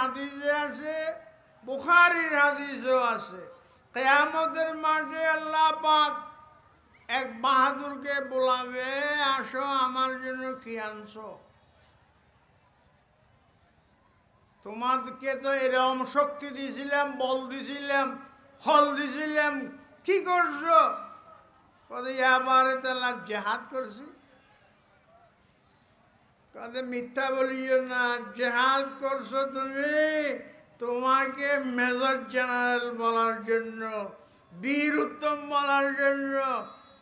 হাদিসে আছে বুখারির হাদিসও আছে কেয়ামতের মাঠে আল্লাহ পাক এক বাহাদুরকে বলাবে, আসো আমার জন্য কি আনছো? তোমাদেরকে তো এরকম শক্তি দিছিলাম, বল দিছিলাম, ফল দিছিলাম, কি করছ? আবারে তালা জেহাদ করছি। কদে মিথ্যা বলিও না, জেহাদ করছ তুমি তোমাকে মেজর জেনারেল বলার জন্য, বীর উত্তম বলার জন্য,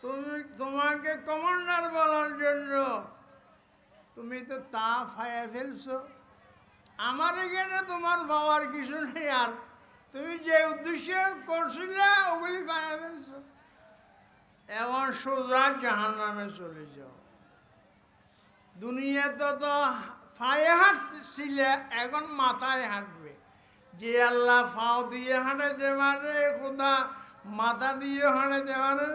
তুমি তোমাকে কমান্ডার বলার জন্য। তুমি তো তা ফায়া ফেলছো। আমার এখানে তোমার পাওয়ার কিছু নেই আর। তুমি যে উদ্দেশ্যে করছিলে, ওগুলি পায়া ফেলছো। এমন সোজা জাহান নামে চলে যাও। দুনিয়াতে তো ফায়ে হাঁটছিলে, এখন মাথায় হাঁটবে। যে আল্লাহ ফাও দিয়ে হাঁটাইতে পারে কোথা মাথা দিয়ে হাঁটাইতে পারে,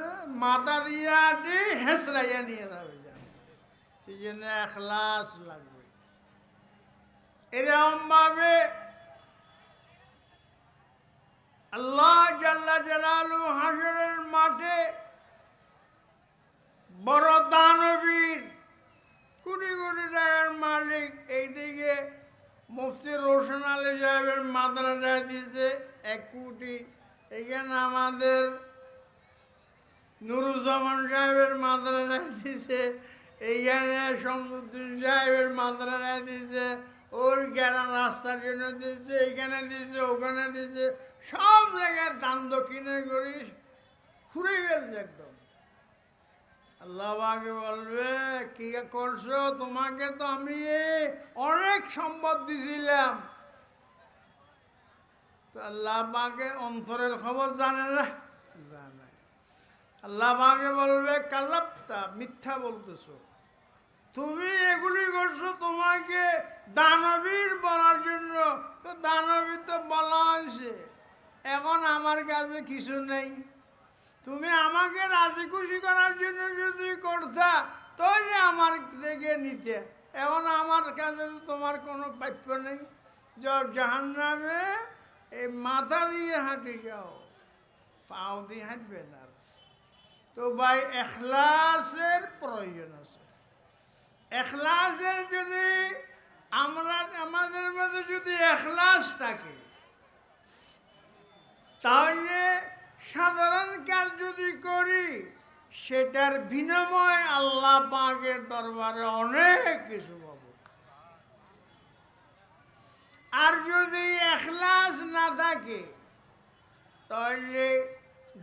মাথা দিয়ে হাঁটি হেসরাইয়া নিয়ে যাবে সেই জন্য এখলাস লাগবে। এরকম ভাবে আল্লাহ জাল্লা জালালু হাসরের মাঠে বড় দানবীর কোটি কোটি টাকার মালিক এইদিকে মুফতি রোশন আলী সাহেবের মাদ্রাসায় দিয়েছে এক কোটি। এখানে আমাদের নুরুজ্জামান সাহেবের মাদ্রাসায় দিয়েছে এইখানে শামসুদ্দিন সাহেবের মাদ্রাসায় দিয়েছে, ওই গেরা রাস্তার জন্য দিয়েছে এইখানে দিয়েছে, ওখানে দিয়েছে, সব জায়গায় দান দক্ষিণে করি ঘুরে ফেলছে একদম। আল্লাহ বাকে বলবে, কি করছ? তোমাকে তো আমি অনেক সম্পদ দিছিলাম। তো আল্লাহ অন্তরের খবর জানে না? জানে। আল্লাহ বাকে বলবে কালাপ্তা মিথ্যা বলতেছো। তুমি এগুলি করছ তোমাকে দানবীর বলার জন্য। তো দানবীর তো বলা হয়েছে। এখন আমার কাছে কিছু নেই। তুমি আমাকে রাজি খুশি করার জন্য যদি করতা তাহলে আমার থেকে নিতে। এখন আমার কাছে তোমার কোনো প্রাপ্য নেই। জাহান নামে এই মাথা দিয়ে হাঁটি যাও। পাও দিয়ে হাঁটবে না তো ভাই, এখলাসের প্রয়োজন আছে। এখলাসের যদি আমরা, আমাদের মধ্যে যদি এখলাস থাকে, তাহলে সাধারণ কাজ যদি করি, সেটার বিনিময় আল্লাহ পাকের দরবারে অনেক কিছু পাবো। আর যদি এখলাস না থাকে, তাহলে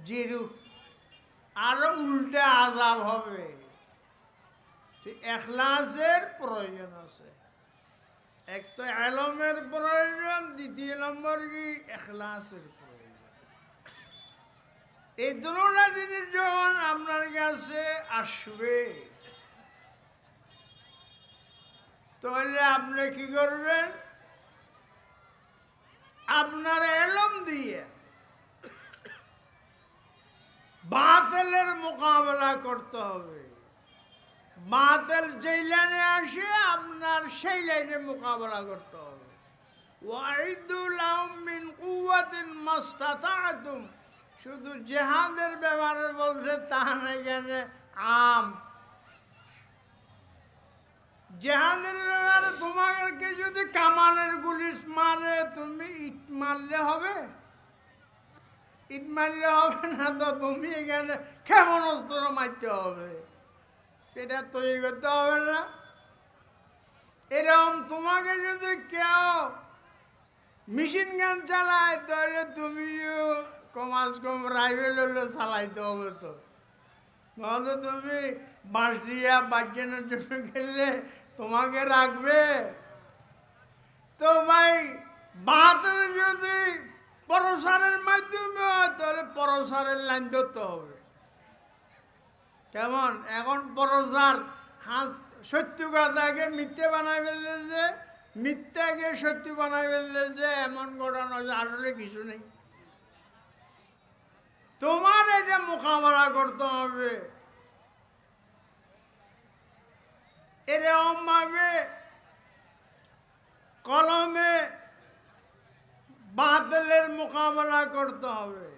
জিরু আরও উল্টে আজাব হবে। এখলাসের প্রয়োজন আছে। এক তো আলমের প্রয়োজন, দ্বিতীয় নম্বর কি? এখলাসের এই দুটা জিনিস যখন আপনার কাছে আসবে, তাহলে আপনি কি করবেন? আপনার এলম দিয়ে বাতিলের মোকাবেলা করতে হবে। বাতিল যেই লাইনে আসে, আপনার সেই লাইনে মোকাবেলা করতে হবে। ওয়াইদুল মিন কুওয়াতিন মাস্তাতাতুম শুধু জেহাদের ব্যাপারে বলছে, তা না গেছে আম। জেহাদের ব্যাপারে তোমাকে যদি কামানের গুলি মারে, তুমি ইট মারলে হবে? ইট মারলে হবে না তো তুমি এখানে ক্ষেপণাস্ত্র মারতে হবে। এটা তৈরি করতে হবে না। এরকম তোমাকে যদি কেউ মেশিন গান চালায়, তাহলে তুমিও কমাস কম রাইফেল হলে চালাইতে হবে তো। নাহলে তুমি, বাঁশ দিয়া বাচ্চানোর জন্য খেললে তোমাকে রাখবে? তো ভাই বাহাতের যদি পরসারের মাধ্যমে হয়, তাহলে পরসারের লাইন ধরতে হবে। কেমন? এখন পরসার হাঁস, সত্য কথাকে মিথ্যে বানাই ফেলতেছে, মিথ্যাকে সত্য বানাই ফেলতেছে, এমন ঘটনা আসলে কিছু নেই। তোমার এটা মোকাবেলা করতে হবে। এরকম ভাবে কলমে বাতিলের মোকাবেলা করতে হবে।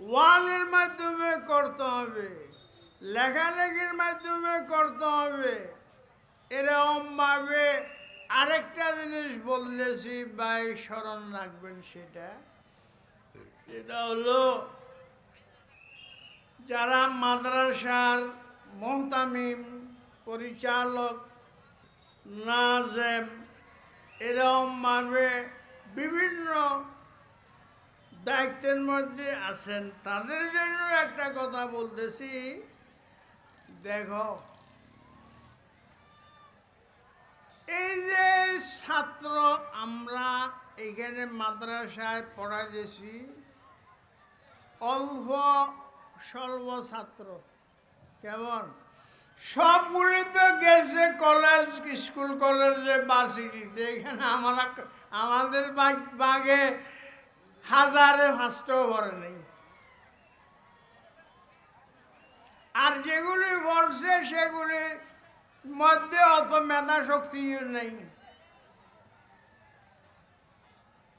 ওয়ালের মাধ্যমে করতে হবে। লেখালেখির মাধ্যমে করতে হবে। এরকম ভাবে আরেকটা জিনিস বলতেছি, ভাই, স্মরণ রাখবেন সেটা। সেটা হলো যারা মাদ্রাসার মোহতামিম, পরিচালক, নাজেম এরকমভাবে বিভিন্ন দায়িত্বের মধ্যে আছেন। তাদের জন্য একটা কথা বলতেছি। দেখো, এই যে ছাত্র আমরা এখানে মাদ্রাসায় পড়াইতেছি অল্প স্বল্প ছাত্র কেমন সবগুলি তো গেছে কলেজ, স্কুল, কলেজে, ভার্সিটিতে। এখানে আমরা আমাদের বাগ- হাজারে ফার্স্টও ভরে নেই। আর যেগুলি পড়ছে সেগুলির মধ্যে অত মেধা শক্তিও নেই।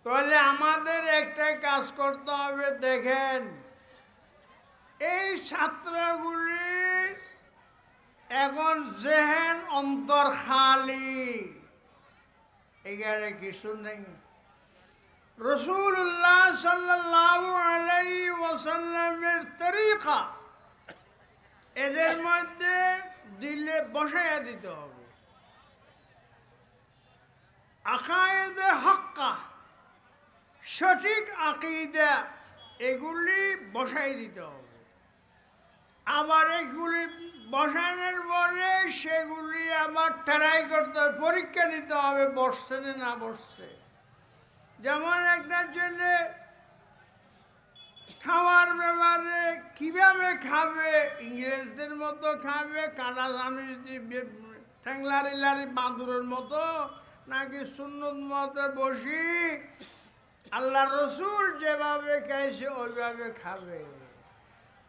তাহলে আমাদের একটা কাজ করতে হবে, দেখেন। এই ছাত্রগুলি এখন জেহেন অন্তর খালি। এখানে কিছু নেই। রসুল্লাহ সাল্লাহ আলাই ওয়াসাল্লামের তরিকা এদের মধ্যে দিলে বসাইয়া দিতে হবে। আকায়েদে হক্কা সঠিক আকিদা এগুলি বসাই দিতে হবে। আবার এগুলি বসানোর পরে সেগুলি আবার ট্রাই করতে হবে, পরীক্ষা নিতে হবে, বসছে না বসছে। যেমন একটা ছেলে খাওয়ার ব্যাপারে কীভাবে খাবে, ইংরেজদের মতো খাবে চামিচ দিয়ে ঠ্যাংলারি লারি বাঁদুরের মতো, নাকি সুন্নত মতে বসি আল্লাহ রসুল যেভাবে খাইছে, ওইভাবে খাবে।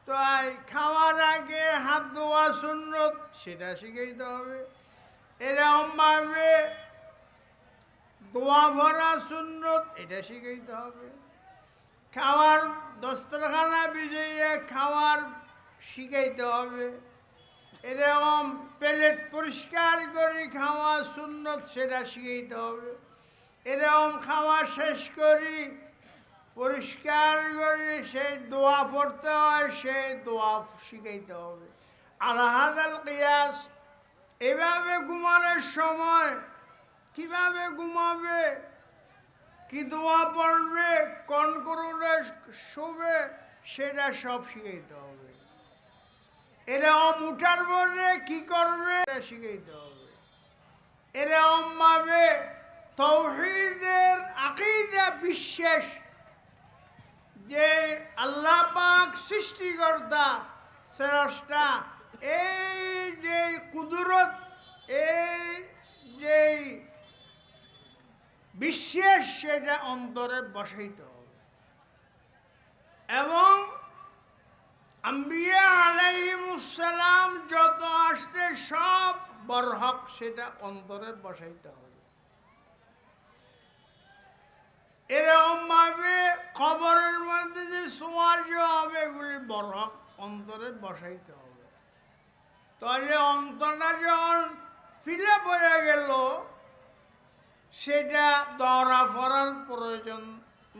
তো খাওয়ার আগে হাত ধোয়া সুন্নত, সেটা শিখাইতে হবে। এরকমভাবে দোয়া ভরা সুন্নত, এটা শিখাইতে হবে। খাওয়ার দস্তরখানা বিজয়ী খাওয়ার শিখাইতে হবে। এরকম প্লেট পরিষ্কার করে খাওয়া সুন্নত, সেটা শিখাইতে হবে। এরকম খাওয়া শেষ করি, পরিষ্কার করে সেই দোয়া পড়তে হয় সেই দোয়া শিখাইতে হবে। আলহাদ আল কিয়াস, এভাবে ঘুমানোর সময় কীভাবে ঘুমাবে, কি দোয়া পড়বে, কোন করলে শোবে, সেটা সব শিখাইতে হবে। এরকম উঠার পরে কি করবে শিখাইতে হবে। এরকম ভাবে তৌহিদের আকিদা বিশ্বাস যে আল্লাহ পাক সৃষ্টিকর্তা স্রষ্টা, এই যে কুদরত, এই যে বিশ্বাস সেটা অন্তরে বসাইতে হবে। এবং আম্বিয়া আলাইহিমুসালাম যত আসছে সব বরহক সেটা অন্তরে বসাইতে হবে এরকম ভাবে খবরের মধ্যে যে সোয়াল যে হবে, এগুলি বরহক অন্তরে বসাইতে হবে তাহলে অন্তরটা যখন ফিলে পড়ে গেল, সেটা দরা ফরার প্রয়োজন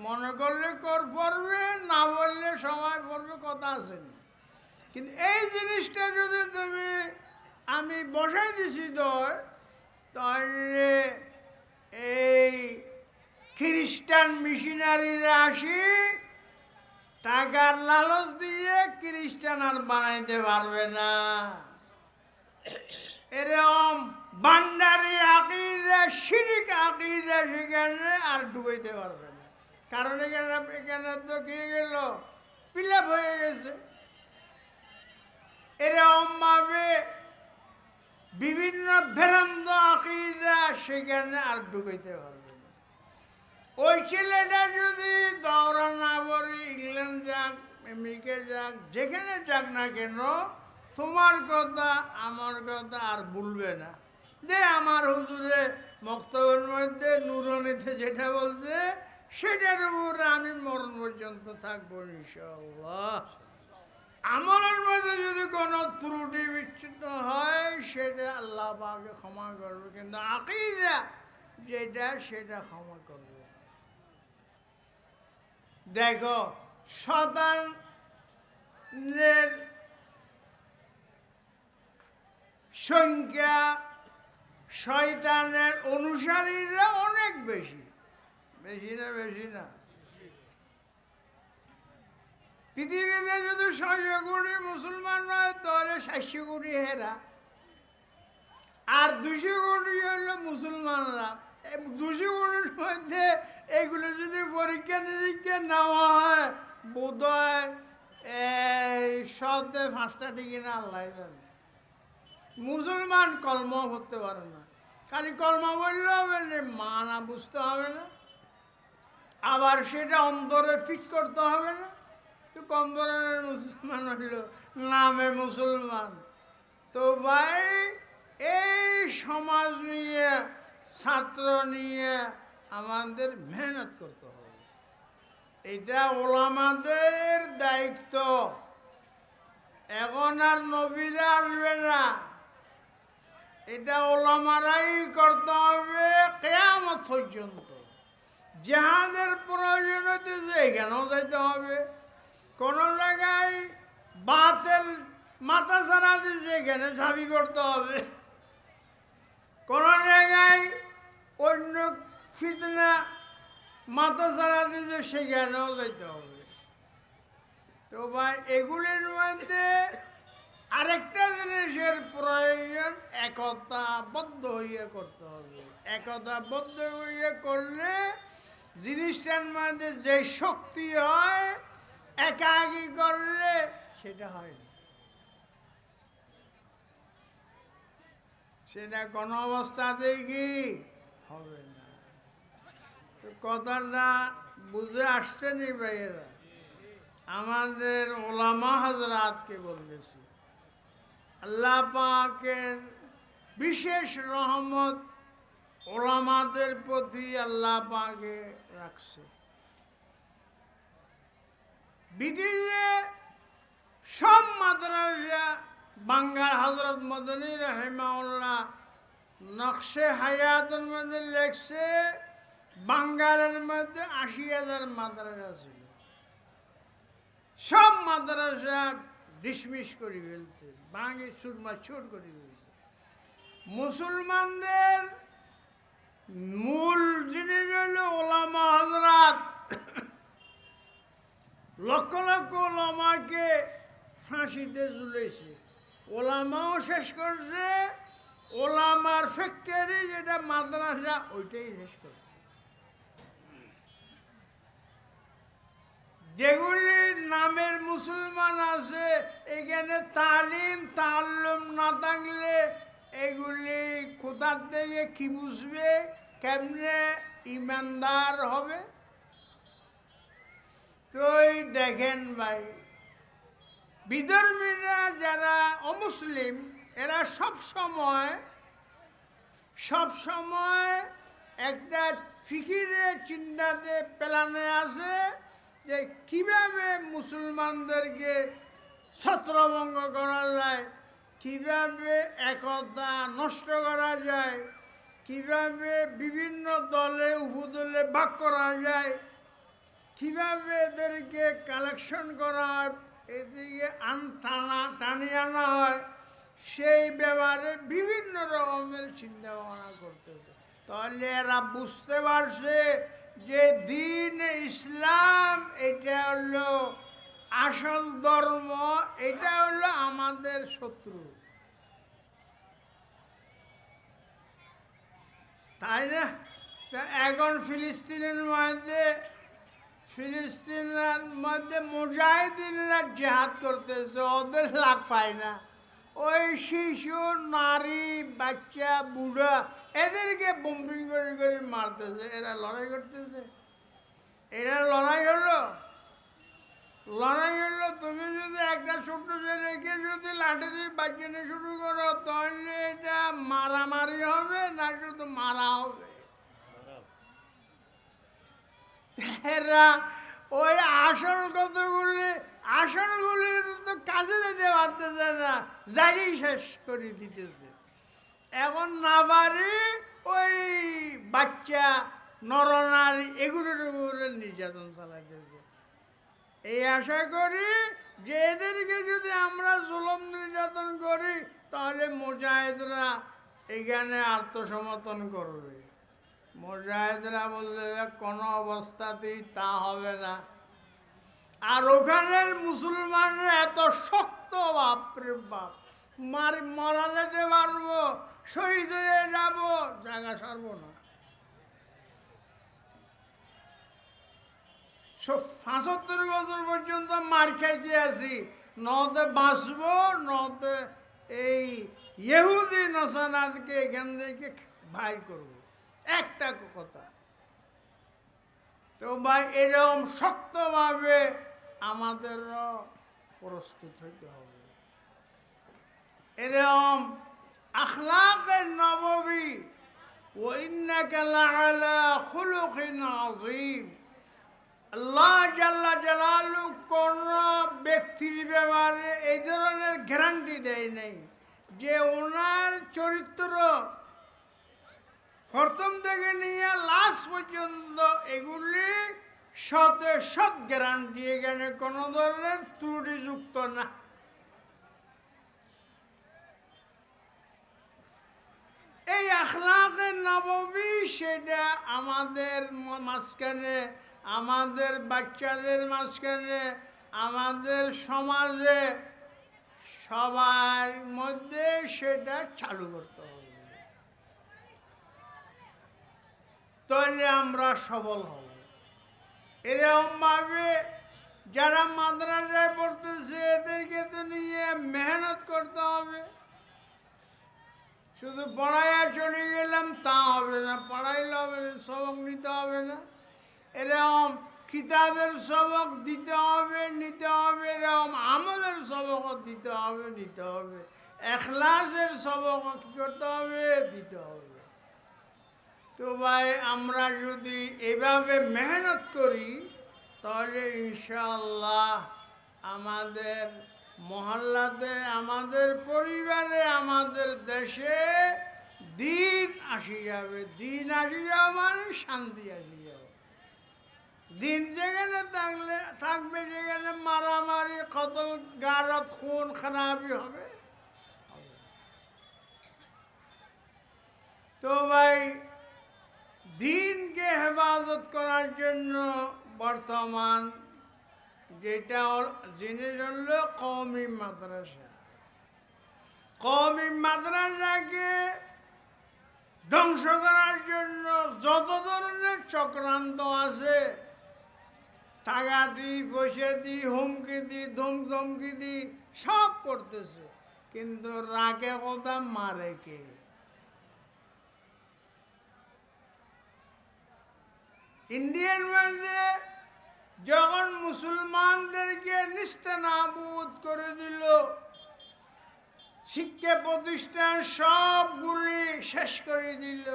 মনে করলে কর পড়বে, না বললে সময় পড়বে, কথা আছে না। কিন্তু এই জিনিসটা যদি তুমি আমি বসাই দিছি তোর, তাহলে এই খ্রিস্টান মিশনারিরা আসি, টাকার লালচ দিয়ে খ্রিস্টান আর বানাইতে পারবে না। এরকম বান্ডারি আকিদা, শিরিক আকিদা সেখানে আর ঢুকাইতে পারবে না। কারণ এখানে এখানে তো কি গেল? পিলাপ হয়ে গেছে। এরকম ভাবে বিভিন্ন ভ্রান্ত আকিদা সেখানে আর ঢুকাইতে পারবে ওই ছেলেটা যদি দৌড়া না পড়ে, ইংল্যান্ড যাক, আমেরিকা যাক, যেখানে যাক না কেন, তোমার কথা, আমার কথা আর ভুলবে না। যে আমার হুজুরে মক্তবের মধ্যে নুরনিতে যেটা বলছে, সেটার উপরে আমি মরণ পর্যন্ত থাকব ইনশাল্লাহ আমলের মধ্যে যদি কোনো ত্রুটি বিচ্ছিন্ন হয়, সেটা আল্লাহ পাকে ক্ষমা করবে। কিন্তু আকিদা যেটা, সেটা ক্ষমা করবে। দেখো শতানের সংখ্যা শয়তানের অনুসারীরা অনেক বেশি। বেশি না বেশি না। পৃথিবীতে যদি ছয়শো কোটি মুসলমান নয় তাহলে সাতশো কোটি হেরা। আর দুশো কোটি হলো মুসলমানরা। দুশো কোটির মধ্যে এগুলো যদি পরীক্ষা নিরীক্ষা নেওয়া হয় বোধ হয় সতে পাঁচটা টিকি না আল্লাহ জানে। মুসলমান কলম করতে পারে না। খালি কলম বললে হবে না, মানা বুঝতে হবে না। আবার সেটা অন্তরে ফিট করতে হবে না। তো কম ধরনের মুসলমান হইল নামে মুসলমান। তো ভাই, এই সমাজ নিয়ে ছাত্র নিয়ে আমাদের মেহনত করতে হবে। এটা ওলামাদের দায়িত্ব। এখন আর নবীরা আসবে না। এটা ওলামারাই করতে হবে কেয়ামত পর্যন্ত। যাহাদের প্রয়োজন হইতেছে এখানেও যাইতে হবে। কোন জায়গায় বাতেল মাথা ছাড়া দিয়েছে এখানে ঝাঁপি করতে হবে। কোন জায়গায় অন্য ফিতনা মাথা ছাড়া দিয়েছে সেখানেও যাইতে হবে। তো ভাই, এগুলির মধ্যে আরেকটা জিনিসের প্রয়োজন, একতাবদ্ধ হইয়া করতে হবে। একতাবদ্ধ হইয়া করলে জিনিসটার মধ্যে যে শক্তি হয়, একাকি করলে সেটা হয় না। সেটা কোনো অবস্থাতেই কি হবে না। তো কথাটা বুঝে আসছে নি ভাইয়েরা? আমাদের ওলামা হজরাতকে বলতেছি, আল্লাহ পাকের বিশেষ রহমত ওলামাদের প্রতি আল্লাহ পাকে রাখছে। ব্রিটিশে সব মাদ্রাসা বাঙ্গাল হজরত মদনী রহমাউল্লাহ নকশে হায়াতের মধ্যে লেখছে বাঙ্গালের মধ্যে আশি হাজার মাদ্রাসা ছিল। সব মাদ্রাসা ডিসমিস করে ফেলছে, ভাঙে সুরমা ছুট করে ফেলছে। মুসলমানদের মূল জিনিস হল ওলামা হজরাত লক্ষ লক্ষ ওলামাকে ফাঁসিতে ঝুলেছে। ওলামাও শেষ করছে, ওলামার ফ্যাক্টরি যেটা মাদ্রাসা, ওইটাই শেষ করছে। যেগুলি নামের মুসলমান আছে, এখানে তালিম, তাল্লুম না থাকলে এগুলি কোথার থেকে কি বুঝবে, কেমনে ইমানদার হবে? তো দেখেন ভাই বিধর্মীরা যারা অমুসলিম, এরা সব সময় সব সময় একটা ফিকিরে চিন্তাতে প্ল্যানে আছে যে কীভাবে মুসলমানদেরকে ছত্রভঙ্গ করা যায়, কীভাবে একতা নষ্ট করা যায়, কীভাবে বিভিন্ন দলে উপদলে ভাগ করা যায়, কীভাবে এদেরকে কালেকশন করা এদিকে আন টানা টানিয়ে আনা হয়, সেই ব্যাপারে বিভিন্ন রকমের চিন্তা ভাবনা করতেছে। তাহলে এরা বুঝতে পারছে যে দিন ইসলাম, এটা হলো আসল ধর্ম, এটা হলো আমাদের শত্রু। তাই না? এখন ফিলিস্তিনের মধ্যে ফিলিস্তিনের মধ্যে মুজাহিদিনরা জেহাদ করতেছে, ওদের লাভ পায় না। ওই শিশু, নারী, বাচ্চা, বুড়া, এদেরকে বম্পিং করে করে মারতেছে। এরা লড়াই করতেছে। এরা লড়াই হলো। লড়াই হলো, তুমি যদি একটা ছোট্ট রেখে যদি লাঠি দিয়ে বাচ্চানো শুরু করো, তাহলে এটা মারামারি হবে, না শুধু মারা হবে? এরা ওই আসল কতগুলি আসলগুলির তো কাছে যেতে পারতেছে না যাই শেষ করে দিতেছে। এখন না পারি ওই বাচ্চা, নরনারী, এগুলোর উপরে নির্যাতন চালাইতেছে। এই আশা করি যে এদেরকে যদি আমরা জুলম নির্যাতন করি, তাহলে মুজাহিদরা এখানে আত্মসমর্থন করবে। মুজাহিদরা বললে কোনো অবস্থাতেই তা হবে না। আর ওখানের মুসলমানরা এত শক্ত, বাপরে বাপ, মার মারা যেতে পারব শহীদ হয়ে যাব, জায়গা সারবো না। পঁচাত্তর বছর পর্যন্ত মার খাইতে আছি নতে বাঁচবো নতে এই ইহুদি নসানাদকে এখান থেকে বাইর করব। একটা কথা। তো ভাই এরকম শক্তভাবে আমাদেরও প্রস্তুত হইতে হবে। এরকম আখলাকের নবী ও আল্লাহ জালালু কোন ব্যক্তির ব্যাপারে এই ধরনের গ্যারান্টি দেয় নাই যে ওনার চরিত্র প্রথম থেকে নিয়ে লাস্ট পর্যন্ত এগুলি শতে শত গ্যারান্টি এখানে কোনো ধরনের ত্রুটিযুক্ত না। এই আখলাকের নববী সেটা আমাদের মাঝখানে, আমাদের বাচ্চাদের মাঝখানে, আমাদের সমাজে সবার মধ্যে সেটা চালু করতে হবে তাহলে আমরা সবল হব। এরকমভাবে যারা মাদ্রাসায় পড়তেছে, এদেরকে তো নিয়ে মেহনত করতে হবে। শুধু পড়াইয়া চলে গেলাম, তা হবে না, পড়াইলে হবে না, সবক নিতে হবে না। এরকম কিতাবের সবক দিতে হবে, নিতে হবে, এরকম আমলের সবক দিতে হবে, নিতে হবে। এখলাসের সবক কি করতে হবে? দিতে হবে। তো ভাই, আমরা যদি এভাবে মেহনত করি, তাহলে ইনশাআল্লাহ আমাদের মহল্লাতে, আমাদের পরিবারে, আমাদের দেশে দিন আসি যাবে, দিন আসি যাবে মানে শান্তি আসি যাবে দিন যেখানে থাকলে, থাকবে যেখানে মারামারি, কতল, গারত, খুন, খারাপই হবে। তো ভাই দিনকে হেফাজত করার জন্য বর্তমান যেটা জিনিস হল কওমি মাদ্রাসা। কওমি মাদ্রাসাকে ধ্বংস করার জন্য যত ধরনের চক্রান্ত আছে টাকা দিই পয়সা দিই হুমকি দিই ধুম ধমকি সব করতেছে। কিন্তু রাগে কথা মারে কে? ইন্ডিয়ার মধ্যে যখন মুসলমানদেরকে নিস্তেনাবুদ করে দিল, শিক্ষা প্রতিষ্ঠান সবগুলি শেষ করে দিল।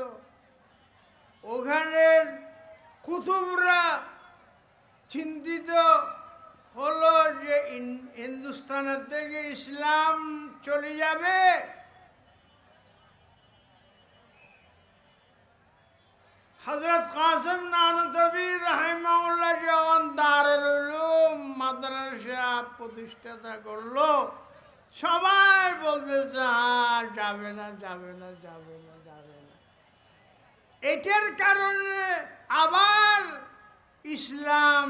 ওখানে কুতুবরা চিন্তিত হলো যে হিন্দুস্তানের থেকে ইসলাম চলে যাবে হজরত কাসম নানতবি রাহিমাউল্লাহ যখন দারুল উলুম মাদ্রাসা প্রতিষ্ঠাতা করল, সবাই বলতেছে হ্যাঁ যাবে না যাবে না যাবে না যাবে না। এটার কারণে আবার ইসলাম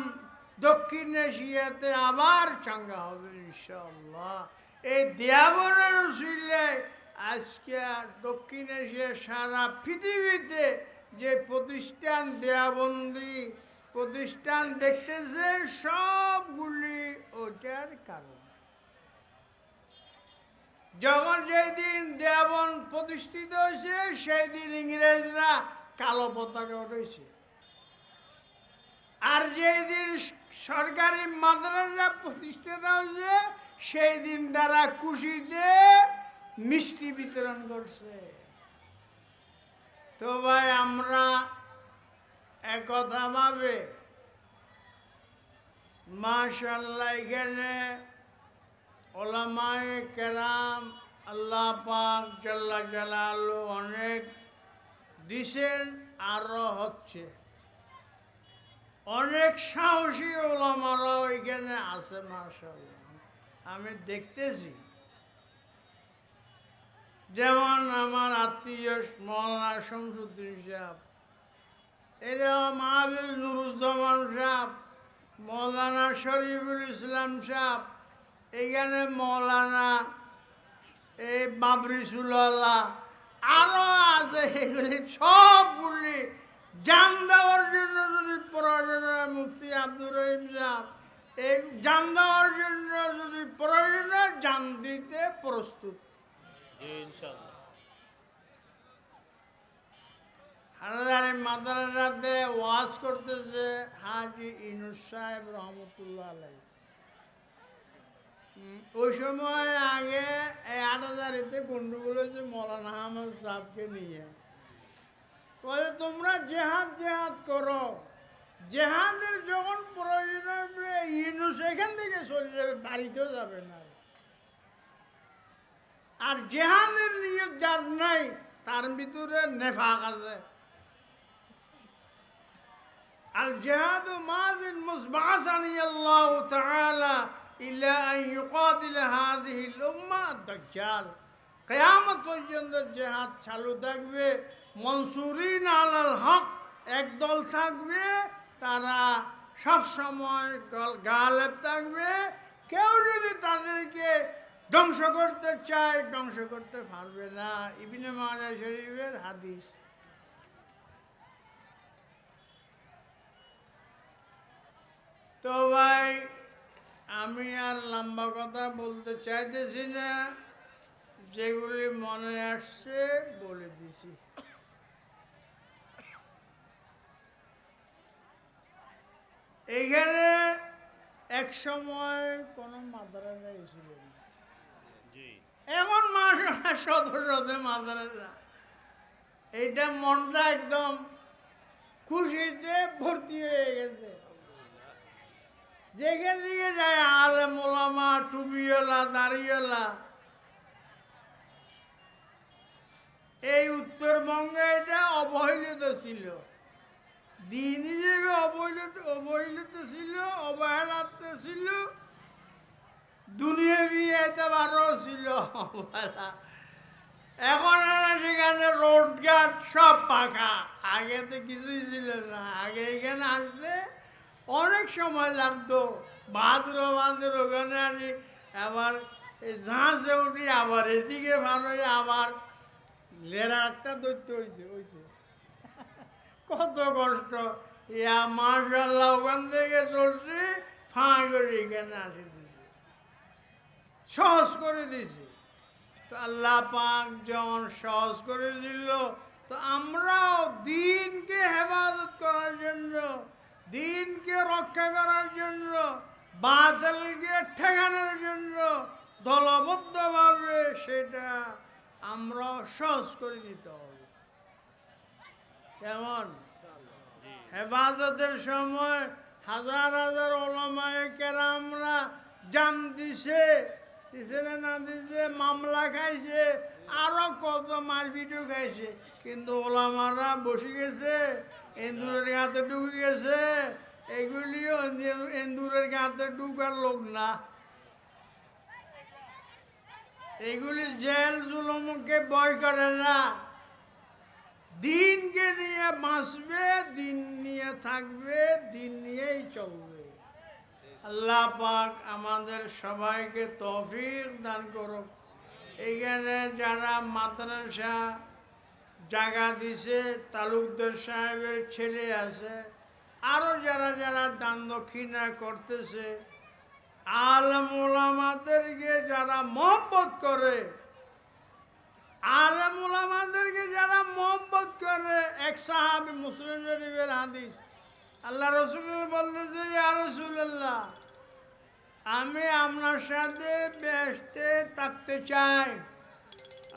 দক্ষিণ এশিয়াতে আবার চাঙ্গা হবে, ইনশাআল্লাহ। এই দেয়াবনের উসিলে আজকে দক্ষিণ এশিয়া সারা পৃথিবীতে যে প্রতিষ্ঠান দেয়াবন্দি, প্রতিষ্ঠান দেখতেছে সবগুলি ওটার কারণ। যখন যেই দিন দেবন প্রতিষ্ঠিত হয়েছে সেই দিন ইংরেজরা কালো পতাকা উঠেছে। আর যেই দিন সরকারি মাদ্রাসা প্রতিষ্ঠিত হয়েছে সেই দিন তারা খুশিতে মিষ্টি বিতরণ করছে। তো ভাই, আমরা একথা ভাবে মাশাল্লাহ এখানে ওলামায় কেরাম, আল্লাহ পাক জাল্লা জালালু অনেক দিছেন আরও হচ্ছে। অনেক সাহসী ওলামারাও এখানে আছে মাশাল্লাহ আমি দেখতেছি। যেমন আমার আত্মীয় মৌলানা শমসুদ্দিন সাহেব এরকম মাহবুব নুরুজ্জামান সাহেব, মৌলানা শরীফুল ইসলাম সাহেব, এখানে মৌলানা এই বাবরিসুল্লাহ আরও আছে এগুলি সবগুলি জান দেওয়ার জন্য যদি প্রয়োজন হয় মুফতি আব্দুর রহিম সাহেব, এই জান দেওয়ার জন্য যদি প্রয়োজন হয় জান দিতে প্রস্তুত। ওয়াজ করতেছে হাজি ইনুস সাহেব রহমতুল্লাহ আলাই। ওই সময় আগে এই হয়েছে মৌলানা আহমদ নিয়ে। বলে, তোমরা জেহাদ জেহাদ করো। জেহাদের যখন প্রয়োজন হবে, ইনুস এখান থেকে চলে যাবে, বাড়িতেও যাবে না। আর জেহাদের নিয়ত যার নাই, তার ভিতরে নেফাক আছে। আর জেহাদ মাজিন মুসবাসানি আল্লাহ তাআলা ইলা আন ইউকাতিল হাদিহি উম্মাহ দাজ্জাল কিয়ামত পর্যন্ত জেহাদ চালু থাকবে, মনসুরিন আলাল হক, একদল থাকবে, তারা সব সময় গালেব থাকবে ধ্বংস করতে চায়, ধ্বংস করতে পারবে না। ইবিনে মাজা শরীফের হাদিস। তো ভাই, আমি আর লম্বা কথা বলতে চাইতেছি না। যেগুলি মনে আসছে, বলে দিছি। এইখানে এক সময় কোনো মাদ্রাসা ছিল না। এখন মাসাল্লাহ শত শত মাদ্রাসা এইটা মনটা একদম খুশিতে ভর্তি হয়ে গেছে। দেখে দিকে যায় আলে মোলামা টুবিওয়ালা দাঁড়িয়েলা এই উত্তরবঙ্গে এটা অবহেলিত ছিল। দিন হিসেবে অবহেলিত অবহেলিত ছিল, অবহেলাতে ছিল। দুনিয়া বিয়েতে বারো ছিল। এখন সেখানে রোড ঘাট সব পাকা। আগে তো কিছুই ছিল না। আগে এখানে আসতে অনেক সময় লাগতো। ভাদ্র ভাদ্র ওখানে আসি আবার ঝাঁসে উঠি, আবার এদিকে ভালো আবার লেরা একটা দৈত্য হয়েছে হয়েছে কত কষ্ট। ইয়া মার্শাল্লাহ ওখান থেকে চলছে ফাঁ করে এখানে আসি। সহজ করে দিছে তো আল্লাহ পাক যেমন সহজ করে দিল, তো আমরাও দিনকে হেফাজত করার জন্য, দিনকে রক্ষা করার জন্য বাদলকে ঠেকানোর জন্য দলবদ্ধভাবে সেটা আমরা সহজ করে নিতে হবে। কেমন? হেফাজতের সময় হাজার হাজার ওলামায় কেরামরা জান দিছে দিছে না না দিছে, মামলা খাইছে, আরও কত মারপিটও খাইছে। কিন্তু ওলামারা বসে গেছে, এন্দুরের হাতে ঢুকে গেছে, এগুলিও এন্দুরের হাতে ঢুকার লোক না। এগুলি জেল জুলুমকে বয় করে না। দিনকে নিয়ে বাঁচবে, দিন নিয়ে থাকবে, দিন নিয়েই চলবে। আল্লাহ পাক আমাদের সবাইকে তৌফিক দান করুক। এইখানে যারা মাদ্রাসা জায়গা দিছে, তালুকদার সাহেবের ছেলে আছে আরও যারা যারা দান দক্ষিণা করতেছে, আলম ওলামাদেরকে যারা মহব্বত করে, আলেম ওলামাদেরকে যারা মোহব্বত করে, এক সাহাবি মুসলিম শরীফের হাদিস আল্লাহ রসুল বলতেছে রসুল্লাহ আমি আপনার সাথে বেসতে থাকতে চাই।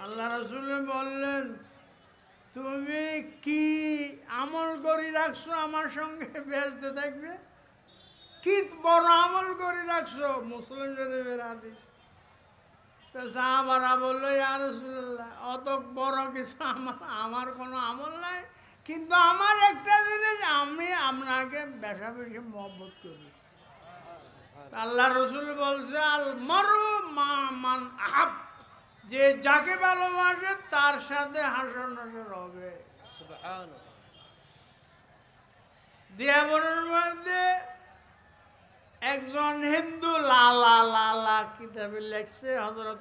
আল্লাহ রসুল বললেন, তুমি কি আমল করি রাখছো আমার সঙ্গে বেসতে থাকবে কি বড় আমল করে রাখছো? মুসলিম শরীফের হাদিস। তো সাহাবারা বলল, ইয়া অত বড় কিছু আমার আমার কোনো আমল নাই। কিন্তু আমার একটা জিনিস, আমি আপনাকে বেশা বেশি মহব্বত করি। আল্লাহ রসুল বলছে, আল মরু মা মান আহাব। যে যাকে ভালোবাসে, তার সাথে হাসর নাসর হবে দিয়াবনের মধ্যে একজন হিন্দু লালা লালা কিতাবে লেখছে হজরত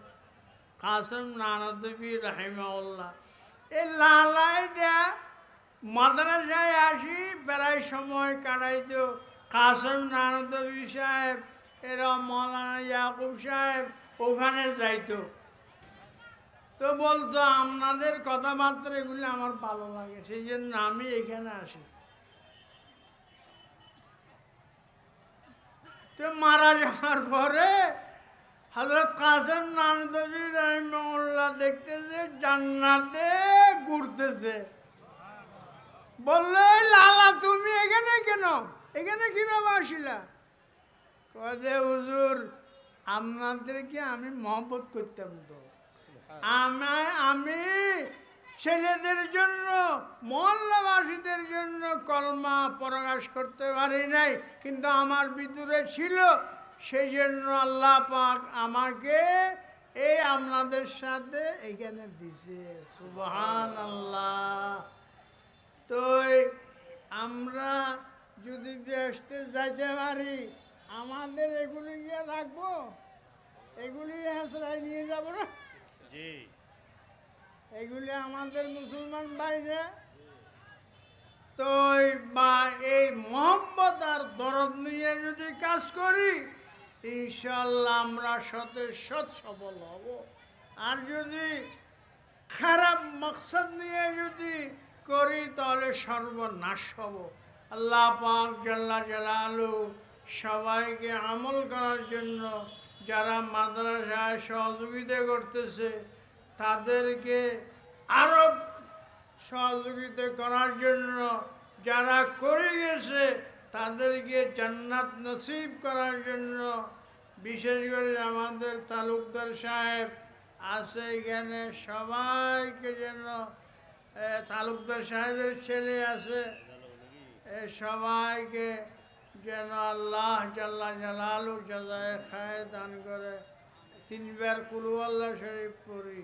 কাসম নানদবী রাহিমাউল্লাহ এই লালা এটা মাদ্রাসায় আসি, প্রায় সময় কাটাইতো। কাসম নানদবী সাহেব এরা মৌলানা ইয়াকুব সাহেব ওখানে যাইতো। তো বলতো, আপনাদের কথাবার্তা এগুলি আমার ভালো লাগে সেই জন্য আমি এখানে আসি। তো মারা যাওয়ার পরে হজরত কাসেম নানদবী রহিমউল্লাহ দেখতেছে, জান্নাতে ঘুরতেছে। বলল লালা, তুমি এখানে কেন? এখানে কীভাবে আসিলা? কদে, হুজুর, আপনাদেরকে আমি মহব্বত করতাম তো। আমি আমি ছেলেদের জন্য, মহল্লাবাসীদের জন্য কলমা প্রকাশ করতে পারি নাই, কিন্তু আমার ভিতরে ছিল। সেই জন্য আল্লাহ পাক আমাকে এই আপনাদের সাথে এখানে দিছে। সুবহান আল্লাহ তো আমরা যদি ব্যস্তে যাইতে পারি আমাদের এগুলি গিয়ে রাখব? এগুলি হেসরায় নিয়ে যাব না? জি। এগুলি আমাদের মুসলমান বাইরে তো বা এই মোহাম্মত আর দরদ নিয়ে যদি কাজ করি ইনশাল্লাহ আমরা সতে সৎ সফল হব। আর যদি খারাপ মকসদ নিয়ে যদি করি তাহলে সর্বনাশ হব। আল্লাহ পাক জাল্লা জালালু সবাইকে আমল করার জন্য যারা মাদ্রাসায় সহযোগিতা করতেছে, তাদেরকে আরও সহযোগিতা করার জন্য যারা করে গেছে, তাদেরকে জান্নাত নসিব করার জন্য বিশেষ করে আমাদের তালুকদার সাহেব আছে এখানে, সবাইকে যেন তালুকদার সাহেবের ছেলে আছে। এ, সবাইকে যেন আল্লাহ জাল্লা জালালু জাজায় খায় দান করে। তিনবার কুলু আল্লাহ শরীফ পড়ি।